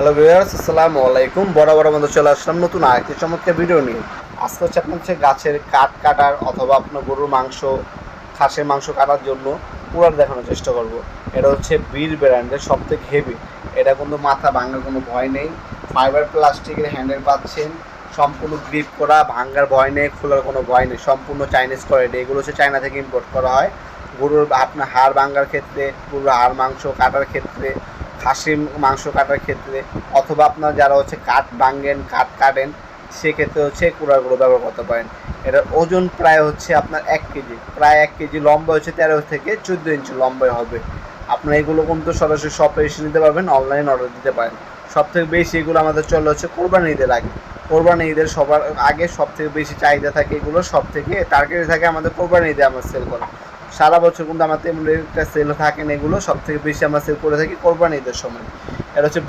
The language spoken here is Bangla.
হ্যালো ভিউয়ার্স আসসালামু আলাইকুম। বড় বড় মতো চলে আসলাম নতুন আরেকটি চমৎকার ভিডিও নিয়ে। আজকে হচ্ছে আপনার হচ্ছে গাছের কাঠ কাটার অথবা আপনার গরুর মাংস, খাসের মাংস কাটার জন্য পুরার দেখানোর চেষ্টা করব। এটা হচ্ছে বীর ব্র্যান্ডের সব থেকে হেভি এটা কিন্তু মাথা ভাঙার কোনো ভয় নেই। ফাইবার প্লাস্টিকের হ্যান্ডেল পাচ্ছেন। সম্পূর্ণ গ্রিপ করা ভাঙ্গার ভয় নেই, খোলার কোনো ভয় নেই। সম্পূর্ণ চাইনিজ কোয়ালিটি এগুলো হচ্ছে চায়না থেকে ইম্পোর্ট করা হয়। গরুর আপনার হাড় ভাঙ্গার ক্ষেত্রে, গরুর হাড় মাংস কাটার ক্ষেত্রে খাসির মাংস কাটার ক্ষেত্রে অথবা আপনার যারা হচ্ছে কাঠ ভাঙ্গেন কাঠ কাটেন, সেক্ষেত্রে হচ্ছে কুড়াগুলো ব্যবহার করতে পারেন। এটার ওজন প্রায় হচ্ছে আপনার এক কেজি, প্রায় এক কেজি লম্বা হচ্ছে তেরো থেকে চোদ্দ ইঞ্চি লম্বাই হবে। আপনার এগুলো কিন্তু সরাসরি শপে এসে নিতে পারবেন অনলাইন অর্ডার দিতে পারেন। সব থেকে বেশি এগুলো আমাদের চলে হচ্ছে কোরবানি ঈদের আগে। কোরবানি ঈদের সবার আগে সব থেকে বেশি চাহিদা থাকে এগুলো সব থেকে টার্গেটে থাকে আমাদের কোরবানি ঈদে আমরা সেল করা। সারা বছর কিন্তু আমার তেমন একটা সেল থাকে না এগুলো সব থেকে বেশি আমরা সেল করে থাকি কোরবানি ঈদের সময়। এটা হচ্ছে